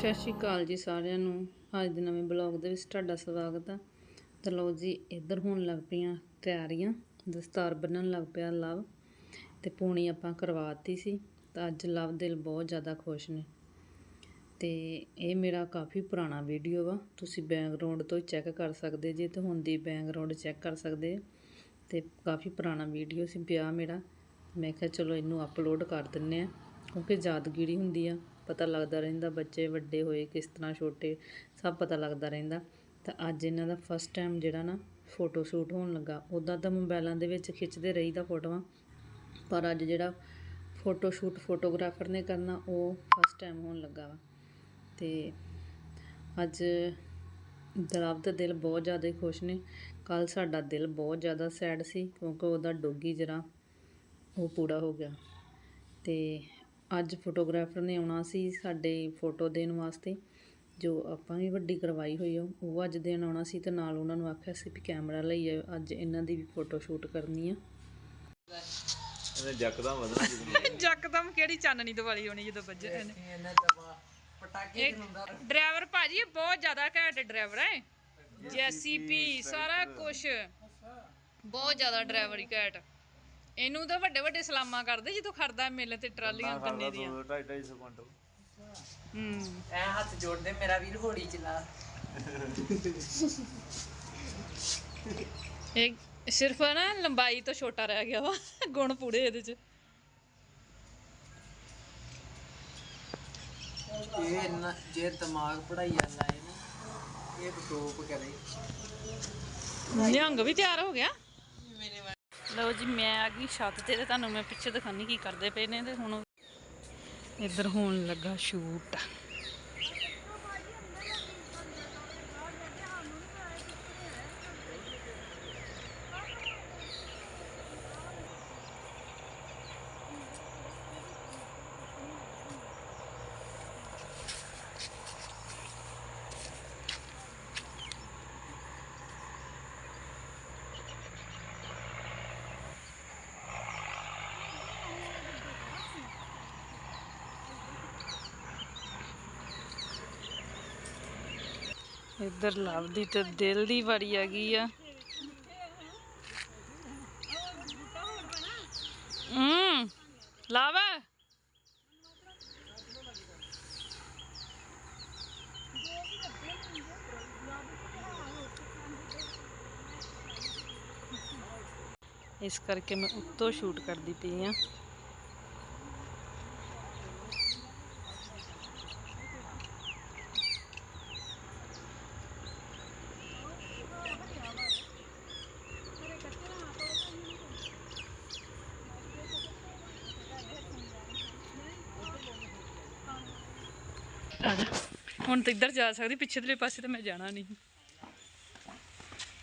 ਸਤਿ ਸ਼੍ਰੀ ਅਕਾਲ ਜੀ ਸਾਰਿਆਂ ਨੂੰ। ਅੱਜ ਦੇ ਨਵੇਂ ਬਲੌਗ ਦੇ ਵਿੱਚ ਤੁਹਾਡਾ ਸਵਾਗਤ ਆ। ਤਾਂ ਲਓ ਜੀ, ਇੱਧਰ ਹੋਣ ਲੱਗ ਪਈਆਂ ਤਿਆਰੀਆਂ। ਦਸਤਾਰ ਬੰਨਣ ਲੱਗ ਪਿਆ ਲਵ ਤੇ ਪੂਣੀ ਆਪਾਂ ਕਰਵਾਤੀ ਸੀ। ਤਾਂ ਅੱਜ ਲਵ ਦਿਲ ਬਹੁਤ ਜ਼ਿਆਦਾ ਖੁਸ਼ ਨੇ। ਤੇ ਇਹ ਮੇਰਾ ਕਾਫੀ ਪੁਰਾਣਾ ਵੀਡੀਓ ਵਾ। ਤੁਸੀਂ ਬੈਕਗ੍ਰਾਉਂਡ ਤੋਂ ਚੈੱਕ ਕਰ ਸਕਦੇ ਜੇ ਤੇ ਹੁਣ ਦੀ ਬੈਕਗ੍ਰਾਉਂਡ ਚੈੱਕ ਕਰ ਸਕਦੇ ਤੇ ਕਾਫੀ ਪੁਰਾਣਾ ਵੀਡੀਓ ਸੀ, ਵਿਆਹ ਮੇਰਾ। ਮੈਂ ਕਿਹਾ ਚਲੋ ਇਹਨੂੰ ਅਪਲੋਡ ਕਰ ਦਿੰਨੇ ਆ, ਕਿਉਂਕਿ ਯਾਦਗਿਰੀ ਹੁੰਦੀ ਆ। ਪਤਾ ਲੱਗਦਾ ਰਹਿੰਦਾ ਬੱਚੇ ਵੱਡੇ ਹੋਏ ਕਿਸ ਤਰ੍ਹਾਂ ਛੋਟੇ, ਸਭ ਪਤਾ ਲੱਗਦਾ ਰਹਿੰਦਾ। ਤਾਂ ਅੱਜ ਇਹਨਾਂ ਦਾ ਫਸਟ ਟਾਈਮ ਜਿਹੜਾ ਨਾ ਫੋਟੋ ਸ਼ੂਟ ਹੋਣ ਲੱਗਾ। ਉਦਾਂ ਤਾਂ ਮੋਬਾਈਲਾਂ ਦੇ ਵਿੱਚ ਖਿੱਚਦੇ ਰਹੀਦਾ ਫੋਟੋਆਂ, ਪਰ ਅੱਜ ਜਿਹੜਾ ਫੋਟੋ ਸ਼ੂਟ ਫੋਟੋਗ੍ਰਾਫਰ ਨੇ ਕਰਨਾ, ਉਹ ਫਸਟ ਟਾਈਮ ਹੋਣ ਲੱਗਾ ਵਾ। ਤੇ ਅੱਜ ਦਰਬ ਦਾ ਦਿਲ ਬਹੁਤ ਜ਼ਿਆਦਾ ਹੀ ਖੁਸ਼ ਨੇ। ਕੱਲ ਸਾਡਾ ਦਿਲ ਬਹੁਤ ਜ਼ਿਆਦਾ ਸੈਡ ਸੀ, ਕਿਉਂਕਿ ਉਹਦਾ ਡੋਗੀ ਜਰਾ ਉਹ ਪੂਰਾ ਹੋ ਗਿਆ। ਤੇ ਅੱਜ ਫੋਟੋਗ੍ਰਾਫਰ ਨੇ ਆਉਣਾ ਸੀ ਸਾਡੇ ਫੋਟੋ ਦੇਣ ਵਾਸਤੇ ਜੋ ਆਪਾਂ ਵੀ ਵੱਡੀ ਕਰਵਾਈ ਹੋਈ ਆ ਉਹ ਅੱਜ ਦੇਣ ਆਉਣਾ ਸੀ ਤੇ ਨਾਲ ਉਹਨਾਂ ਨੂੰ ਆਖਿਆ ਸੀ ਵੀ ਕੈਮਰਾ ਲਈ ਆਇਓ ਅੱਜ ਇਹਨਾਂ ਦੀ ਵੀ ਫੋਟੋ ਸ਼ੂਟ ਕਰਨੀ ਆ। ਇਹਨੇ ਜੱਕਦਾ ਵਧਣਾ ਜੱਕਦਮ ਕਿਹੜੀ ਚਾਨਣੀ ਦੀਵਾਲੀ ਹੋਣੀ ਜਦੋਂ ਵੱਜੇ ਇਹਨੇ ਪਟਾਕੇ ਡਰਾਈਵਰ ਭਾਜੀ ਇਹ ਬਹੁਤ ਜ਼ਿਆਦਾ ਘੈਂਟ ਡਰਾਈਵਰ ਹੈ ਜੈਸੀਪੀ ਸਾਰਾ ਕੁਝ ਬਹੁਤ ਜ਼ਿਆਦਾ ਡਰਾਈਵਰ ਹੀ ਘੈਂਟ। ਇਹਨੂੰ ਤਾਂ ਵੱਡੇ ਵੱਡੇ ਸਲਾਮਾਂ ਕਰਦੇ ਜਦੋਂ ਖੜਦਾ ਮੇਲੇ ਤੇ ਟਰਾਲੀਆਂ ਕੰਨੇ ਦੀਆਂ। 2.5 250 ਕੁਇੰਟਲ। ਹੂੰ। ਐ ਹੱਥ ਜੋੜਦੇ ਮੇਰਾ ਵੀਰ ਹੋੜੀ ਚਲਾ ਇਹ ਸਿਰਫ ਨਾ ਲੰਬਾਈ ਤੋਂ ਛੋਟਾ ਰਹਿ ਗਿਆ ਵਾ ਗੁਣ ਪੂਰੇ ਇਹਦੇ ਚ। ਇਹ ਇੰਨਾ ਜੇ ਦਿਮਾਗ ਪੜਾਈ ਜਾਂਦਾ ਹੈ ਨਾ ਇਹ ਟੋਪ ਕਰੇ। ਨਿਹੰਗ ਵੀ ਤਿਆਰ ਹੋ ਗਿਆ? ਲਓ ਜੀ, ਮੈਂ ਆ ਗਈ ਛੱਤ ਤੇ ਤੇ ਤੁਹਾਨੂੰ ਮੈਂ ਪਿੱਛੇ ਦਿਖਾਨੀ ਕੀ ਕਰਦੇ ਪਏ ਨੇ ਤੇ ਹੁਣ ਇੱਧਰ ਹੋਣ ਲੱਗਾ ਸ਼ੂਟ। ਇੱਧਰ ਲਵਦੀ ਤੇ ਦਿਲ ਦੀ ਵਾਰੀ ਆ ਗਈ ਆ। ਹੂੰ, ਲਵ। ਇਸ ਕਰਕੇ ਮੈਂ ਉੱਤੋਂ ਸ਼ੂਟ ਕਰਦੀ ਪਈ ਆ। ਹੁਣ ਤਾਂ ਇੱਧਰ ਜਾ ਸਕਦੀ ਪਿੱਛੇ ਪਾਸੇ ਤਾਂ ਮੈਂ ਜਾਣਾ ਨਹੀਂ।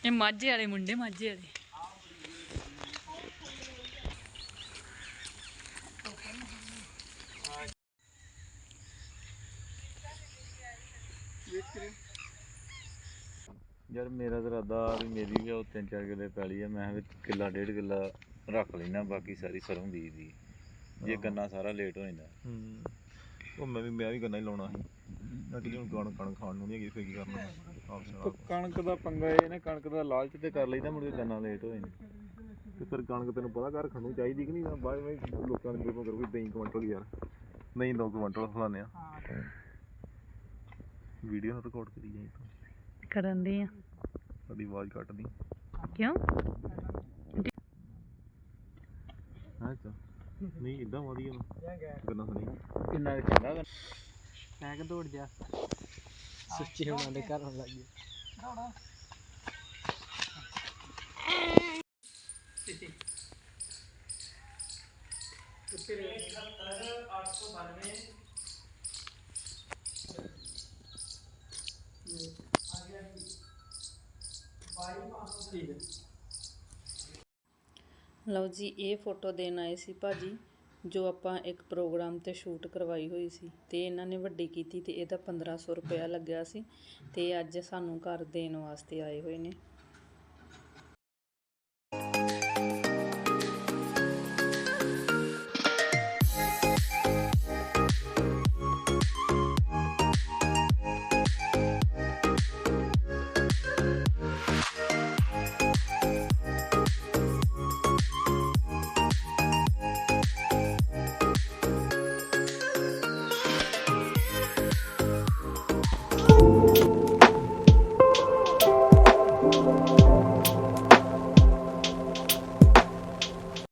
ਇਹ ਮਾਝੇ ਵਾਲੇ ਮੁੰਡੇ ਮਾਝੇ ਵਾਲੇ। ਯਾਰ ਮੇਰਾ ਤਾਂ ਇਰਾਦਾ ਵੀ ਮੇਰੀ ਵੀ ਉਹ ਤਿੰਨ ਚਾਰ ਕਿੱਲੇ ਪੈਲੀ ਆ ਮੈਂ ਵਿੱਚ ਕਿੱਲਾ ਡੇਢ ਕਿੱਲਾ ਰੱਖ ਲੈਣਾ ਬਾਕੀ ਸਾਰੀ ਸਰੋਂ ਬੀਜ ਦੀ। ਜੇ ਗੰਨਾ ਸਾਰਾ ਲੇਟ ਹੋ ਜਾਂਦਾ। ਹੂੰ। ਉਹ ਮੈਂ ਵੀ ਮੈਂ ਵੀ ਗੰਨਾ ਹੀ ਲਾਉਣਾ ਸੀ। ਨਾ ਕਿ ਹੁਣ ਕਣ ਕਣ ਖਾਣ ਨੂੰ ਨਹੀਂ ਹੈਗੀ ਫਿਰ ਕੀ ਕਰਨਾ? ਆਪ ਸੁਣਾ ਕਣਕ ਦਾ ਪੰਗਾ ਇਹ ਨਾ ਕਣਕ ਦਾ ਲਾਲਚ ਤੇ ਕਰ ਲਈਦਾ ਮੁੜ ਕੇ ਗੰਨਾ ਲੇਟ ਹੋ ਜਾਂਦਾ ਤੇ ਫਿਰ ਕਣਕ ਤੈਨੂੰ ਪਤਾ ਘਰ ਖਣੂ ਚਾਹੀਦੀ ਕਿ ਨਹੀਂ? ਨਾ ਬਾਅਦ ਵਿੱਚ ਲੋਕਾਂ ਦੇ ਮਗਰ ਕੋਈ ਦਹੀਂ ਕੁਇੰਟਲ ਯਾਰ। ਨਹੀਂ ਦੋ ਕੁਇੰਟਲ ਫਲਾਣੇ ਆ। ਵੀਡੀਓ ਨੂੰ ਰਿਕਾਰਡ ਕਰੀ ਜਾਈ ਤੂੰ। ਕਰਨ ਦੇ ਆ। ਸਾਡੀ ਆਵਾਜ਼ ਕੱਟਦੀ। ਕਿਉਂ ਹਾਂ ਚਾ ਨਹੀਂ ਇਦਾਂ ਵਧੀਆ ਨਾ ਗੰਨਾ ਸੁਣੀ ਕਿੰਨਾ ਕੁ ਚੰਗਾ ਮੈਂ ਕਿ ਦੌੜ ਜਾ ਸੁੱਚੇ ਉਹਨਾਂ ਦੇ ਘਰ ਲੱਗ ਗਿਆ ਲਓ ਜੀ, ਇਹ ਫੋਟੋ ਦੇਣ ਆਏ ਸੀ ਭਾਜੀ, ਜੋ ਆਪਾਂ ਇੱਕ ਪ੍ਰੋਗਰਾਮ ਤੇ ਸ਼ੂਟ ਕਰਵਾਈ ਹੋਈ ਸੀ ਤੇ ਇਹਨਾਂ ਨੇ ਵੱਡੀ ਕੀਤੀ ਤੇ ਇਹਦਾ 1500 ਰੁਪਇਆ ਲੱਗਿਆ ਸੀ ਤੇ ਅੱਜ ਸਾਨੂੰ ਘਰ ਦੇਣ ਵਾਸਤੇ ਆਏ ਹੋਏ ਨੇ।